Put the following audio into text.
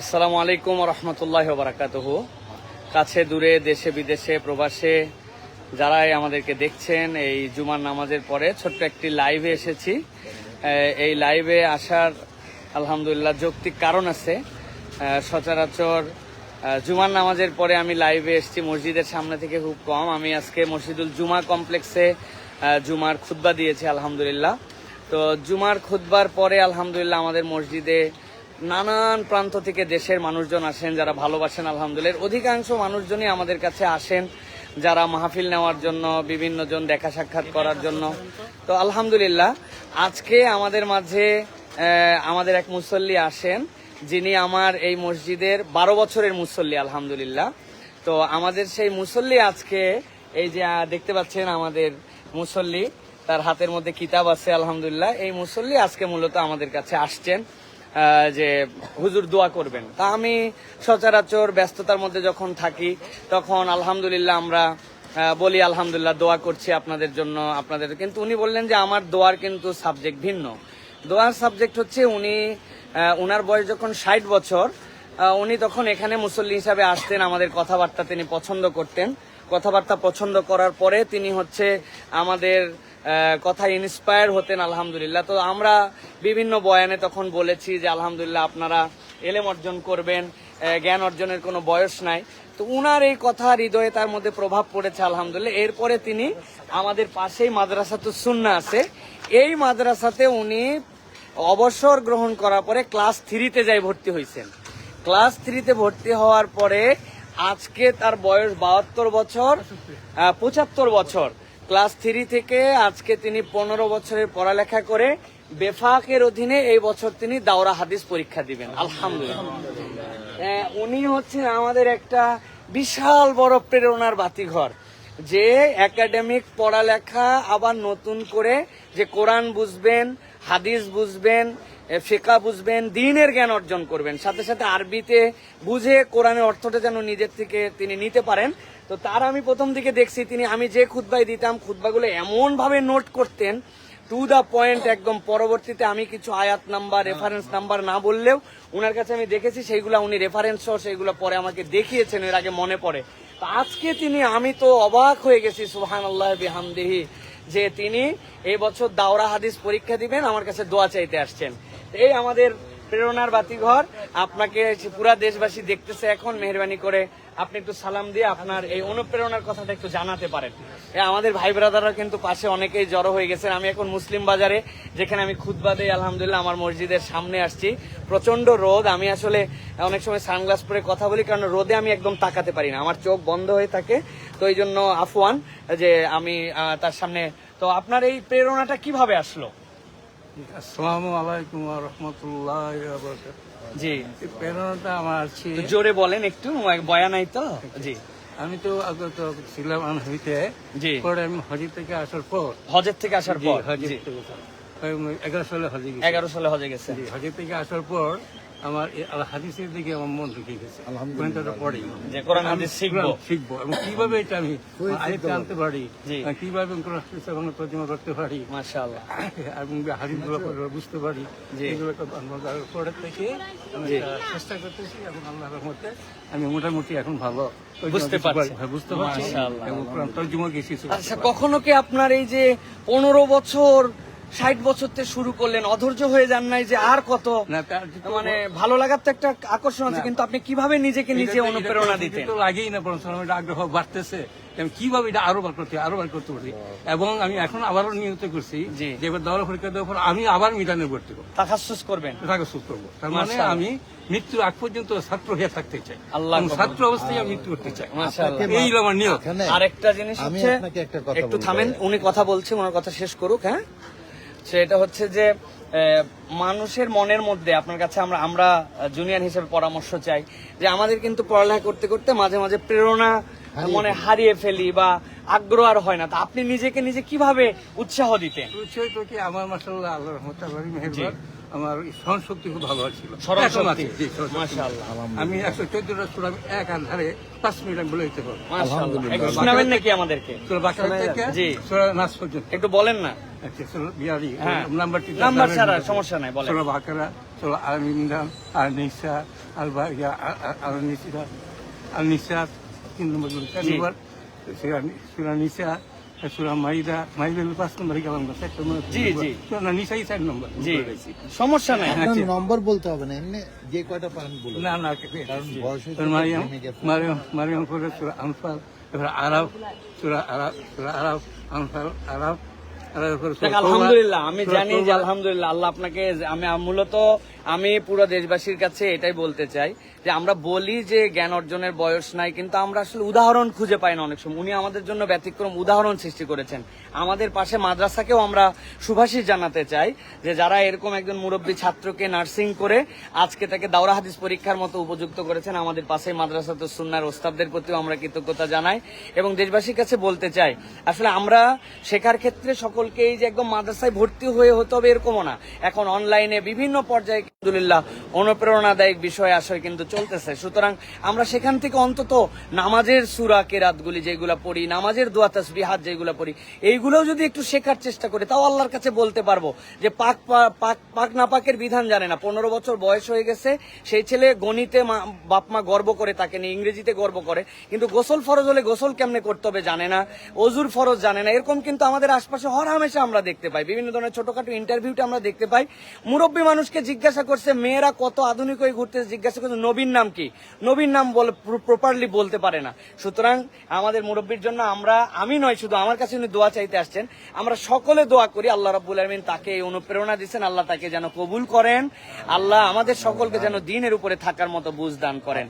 আসসালামু আলাইকুম রহমতুল্লাহ বারাকাতুহ। কাছে, দূরে, দেশে, বিদেশে, প্রবাসে যারাই আমাদেরকে দেখছেন, এই জুমার নামাজের পরে ছোট্ট একটি লাইভে এসেছি। এই লাইভে আসার আলহামদুলিল্লাহ যৌক্তিক কারণ আছে। সচরাচর জুমার নামাজের পরে আমি লাইভে এসেছি, মসজিদের সামনে থেকে খুব কম। আমি আজকে মসজিদুল জুমা কমপ্লেক্সে জুমার খুতবা দিয়েছি, আলহামদুলিল্লাহ। তো জুমার খুতবার পরে, আলহামদুলিল্লাহ, আমাদের মসজিদে নানান প্রান্ত থেকে দেশের মানুষজন আসেন, যারা ভালোবাসেন আলহামদুলিল্লাহ। অধিকাংশ মানুষজনই আমাদের কাছে আসেন, যারা মাহফিল নেওয়ার জন্য বিভিন্ন জন দেখা সাক্ষাৎ করার জন্য। তো আলহামদুলিল্লাহ, আজকে আমাদের মাঝে আমাদের এক মুসল্লি আসেন, যিনি আমার এই মসজিদের বারো বছরের মুসল্লি, আলহামদুলিল্লাহ। তো আমাদের সেই মুসল্লি আজকে, এই যে দেখতে পাচ্ছেন আমাদের মুসল্লি, তার হাতের মধ্যে কিতাব আছে, আলহামদুলিল্লাহ। এই মুসল্লি আজকে মূলত আমাদের কাছে আসছেন। যে হুজুর দোয়া করবেন। তা আমি সচরাচর ব্যস্ততার মধ্যে যখন থাকি, তখন আলহামদুলিল্লাহ আমরা বলি আলহামদুলিল্লাহ, দোয়া করছি আপনাদের জন্য, আপনাদের। কিন্তু উনি বললেন যে আমার দোয়ার কিন্তু সাবজেক্ট ভিন্ন। দোয়ার সাবজেক্ট হচ্ছে উনি উনার বয়স যখন ষাট বছর উনি তখন এখানে মুসল্লি হিসাবে আসতেন, আমাদের কথাবার্তা তিনি পছন্দ করতেন। কথাবার্তা পছন্দ করার পরে তিনি হচ্ছে আমাদের কথা ইন্সপায়ার হতেন, আলহামদুলিল্লাহ। তো আমরা বিভিন্ন বয়ানে তখন বলেছি যে, আলহামদুলিল্লাহ আপনারা এলেম অর্জন করবেন জ্ঞান অর্জনের কোনো বয়স নাই। তো উনার এই কথা হৃদয়ে তার মধ্যে প্রভাব পড়েছে, আলহামদুলিল্লাহ। এরপরে তিনি আমাদের পাশেই মাদ্রাসা তো সুন্না আছে। এই মাদ্রাসাতে উনি অবসর গ্রহণ করার পরে ক্লাস থ্রিতে যাই ভর্তি হয়েছেন ক্লাস থ্রিতে ভর্তি হওয়ার পরে আজকে তার বয়স বাহাত্তর বছর পঁচাত্তর বছর। ক্লাস থ্রি থেকে আজকে তিনি পনেরো বছরের পড়ালেখা করে বেফাকের অধীনে এই বছর তিনি দাওরা হাদিস পরীক্ষা দিবেন। আলহামদুলিল্লাহ। উনি হচ্ছেন আমাদের একটা বিশাল বড় প্রেরণার বাতিঘর যে একাডেমিক পড়ালেখা আবার নতুন করে যে কোরআন বুঝবেন, হাদিস বুঝবেন ফিকা বুঝবেন, দিনের জ্ঞান অর্জন করবেন। সাথে সাথে আরবিতে বুঝে কোরআনের অর্থটা যেন নিজের থেকে তিনি নিতে পারেন। তো তার আমি প্রথম দিকে দেখছি, তিনি আমি যে খুদ্বাই দিতাম খুদ্বাগুলো এমন ভাবে নোট করতেন টু দা পয়েন্ট একদম পরবর্তীতে আমি কিছু আয়াত নাম্বার রেফারেন্স নাম্বার না বললেও ওনার কাছে আমি দেখেছি, সেইগুলো উনি রেফারেন্স সেইগুলো পরে আমাকে দেখিয়েছেন, এর আগে মনে পড়ে। তো আজকে তিনি, আমি তো অবাক হয়ে গেছি সুহান আল্লাহ বিহামদিহি, যে তিনি এই বছর দাওরা হাদিস পরীক্ষা দিবেন, আমার কাছে দোয়া চাইতে আসছেন। এই আমাদের প্রেরণার বাতিঘর। আপনাকে পুরা দেশবাসী দেখতেছে এখন, মেহরবানি করে। আপনি একটু সালাম দিয়ে আপনার এই অনুপ্রেরণার কথাটা একটু জানাতে পারেন। আমাদের ভাই ব্রাদাররা কিন্তু পাশে অনেকেই জড়ো হয়ে গেছেন। আমি এখন মুসলিম বাজারে, যেখানে আমি খুদবা দেই, আলহামদুলিল্লাহ আমার মসজিদের সামনে আসছি। প্রচণ্ড রোদ। আমি আসলে অনেক সময় সানগ্লাস পরে কথা বলি, কারণ রোদে আমি একদম তাকাতে পারি না। আমার চোখ বন্ধ হয়ে থাকে। তো এই জন্য আফওয়ান, যে আমি তার সামনে তো আপনার এই প্রেরণাটা কীভাবে আসলো? আসসালামু আলাইকুম রহমতুল্লাহ জি। প্রেরণাটা আমার আছে জোরে বলেন একটু বয়া নাই তো? জি। আমি তো আগত ছিলাম আনহরিতে জি। পরে আমি হজি থেকে আসার পর হজের থেকে আসার পর এগারো সালে হজি এগারো সালে হজে গেছে হজের থেকে আসার পর আমার আল হাদিসের দিকে আমার মন ঢুকে গেছে কোরআনটা পড়ি যে কোরআন হাদিস শিখব। শিখব এবং কীভাবে এটা আমি আয়ত্তে আনতে পারি কীভাবে আমি কোরআন হাদিস এবং তর্জমা করতে পারি মাশাআল্লাহ। এবং হাদিসগুলো বুঝতে পারি। এগুলো পরের থেকে আমি চেষ্টা করতেছি এবং আল্লাহর রহমতে আমি মোটামুটি এখন ভালো বুঝতে পারছি। হ্যাঁ, বুঝতে পারছি। এবং কোরআন তর্জমা গেছি আচ্ছা কখনো কি আপনার এই যে পনেরো বছর ষাট বছর থেকে শুরু করলেন অধৈর্য হয়ে যান নাই যে আর কত? মানে ভালো লাগার তো একটা আকর্ষণ আছে কিন্তু আপনি কীভাবে নিজেকে নিজে অনুপ্রেরণা এটা তো- দিতেন? তো লাগেই না আমার আগ্রহ বাড়তেছে। আমি কীভাবে এটা আরও বার করতে আরও বার করতে পারি? এবং আমি এখন আবারও নিয়মিত করছি যে এবার দৌড়া পরীক্ষা দেওয়ার পর আমি আবার মিটানে ভর্তি করব। তাকাসুস করবেন? টাকা করব। তার মানে আমি মৃত্যুর আগ পর্যন্ত ছাত্র হয়ে থাকতে চাই। আল্লাহ ছাত্র অবস্থায় আমি মৃত্যু করতে চাই। এই হলো আমার নিয়ত। এখানে আরেকটা জিনিস হচ্ছে আপনাকে একটা কথা একটু থামেন উনি কথা বলছেন ওনার কথা শেষ করুক হ্যাঁ? সেটা হচ্ছে যে মানুষের মনের মধ্যে আপনার কাছে আমরা আমরা জুনিয়র হিসেবে পরামর্শ চাই যে আমাদের কিন্তু পড়ালেখা করতে করতে মাঝে মাঝে প্রেরণা মনে হারিয়ে ফেলি বা আগ্রহ আর হয় না। তা আপনি নিজেকে নিজে কীভাবে উৎসাহ দিতেন? রুচিও তো কি? আমার মাসাল্লাহ আল্লাহ রহমত আল্লাহ মেহেরবান আমার স্মরণ শক্তি খুব ভালো ছিল। আমি একশো চোদ্দটা সুরা আমি এক আধারে পাঁচ মিনিট আমি বলে দিতে পারব। মাশাআল্লাহ। একটু শোনাবেন নাকি আমাদেরকে? সুরা বাকারা থেকে জি। সুরা নাস পর্যন্ত। একটু বলেন না। আচ্ছা, হ্যাঁ। নাম্বার ছাড়া সমস্যা নাই বলেন। সুরা বাকারা সুরা আল ইমরান আর নিসা বা আর নিসা আর নিসা তিন নম্বর। সুরা সুরা নিসা সুরা মাইদা মাইদা পাঁচ নম্বরে গেলাম না চার নম্বর জি, জি। সুরা নিসাই চার নম্বর জি। সমস্যা নাই. হ্যাঁ। নম্বর বলতে হবে না এমনি যে কয়টা পারেন বলুন। না না কারণ মারিয়াম। মারিয়াম মারিয়াম করে সুরা আনফাল এবার আরব সুরা আরব সুরা আরব আনফাল আরব। আলহামদুলিল্লাহ আমি জানি যে আলহামদুলিল্লাহ আল্লাহ আপনাকে আমি মূলত আমি পুরো দেশবাসীর কাছে এটাই বলতে চাই যে আমরা বলি যে জ্ঞান অর্জনের বয়স নাই কিন্তু আমরা আসলে উদাহরণ খুঁজে পাই না অনেক সময়। উনি আমাদের জন্য ব্যতিক্রম উদাহরণ সৃষ্টি করেছেন। আমাদের পাশে মাদ্রাসাকেও আমরা সুভাষিস জানাতে চাই যে যারা এরকম একজন মুরব্বী ছাত্রকে নার্সিং করে আজকে তাকে দাওরা হাদিস পরীক্ষার মতো উপযুক্ত করেছেন আমাদের পাশে মাদ্রাসা তো সুন্নার ওস্তাবদের প্রতিও আমরা কৃতজ্ঞতা জানাই। এবং দেশবাসীর কাছে বলতে চাই আসলে আমরা শেখার ক্ষেত্রে সকলকেই যে একদম মাদ্রাসায় ভর্তি হয়ে হতে হবে এরকমও না। এখন অনলাইনে বিভিন্ন পর্যায়ে আলহামদুলিল্লাহ, অনুপ্রেরণাদায়ক বিষয় আশয় কিন্তু চলতেছে। সুতরাং আমরা সেখান থেকে অন্তত নামাজের সুরা, কেরাতগুলি যেগুলো পড়ি, নামাজের দোয়া তসবিহাত যেগুলো পড়ি, এইগুলোও যদি একটু শেখার চেষ্টা করি, তাও আল্লাহর কাছে বলতে পারব যে পাক পাক পাক না পাকের বিধান জানে না। পনেরো বছর বয়স হয়ে গেছে, সেই ছেলে গণিতে বাপ মা গর্ব করে, তাকে নিয়ে ইংরেজিতে গর্ব করে। কিন্তু গোসল ফরজ হলে গোসল কেমনে করতে হবে জানে না, অজুর ফরজ জানে না। এরকম কিন্তু আমাদের আশপাশে হর হামেশা আমরা দেখতে পাই। বিভিন্ন ধরনের ছোটখাটো ইন্টারভিউটা আমরা দেখতে পাই। মুরব্বী মানুষকে জিজ্ঞাসা করছে, মেয়েরা কত আধুনিক হয়ে ঘুরতে জিজ্ঞাসা করছে নবীন নাম কি? নবীন নাম বলে প্রপারলি বলতে পারে না। সুতরাং আমাদের মুরব্বীর জন্য আমরা, আমি নয়, শুধু আমার কাছে উনি দোয়া চাইতে আসছেন, আমরা সকলে দোয়া করি, আল্লাহ রাবুল আলমিন তাকে এই অনুপ্রেরণা দিচ্ছেন, আল্লাহ তাকে যেন কবুল করেন, আল্লাহ আমাদের সকলকে যেন দিনের উপরে থাকার মতো বুঝ দান করেন।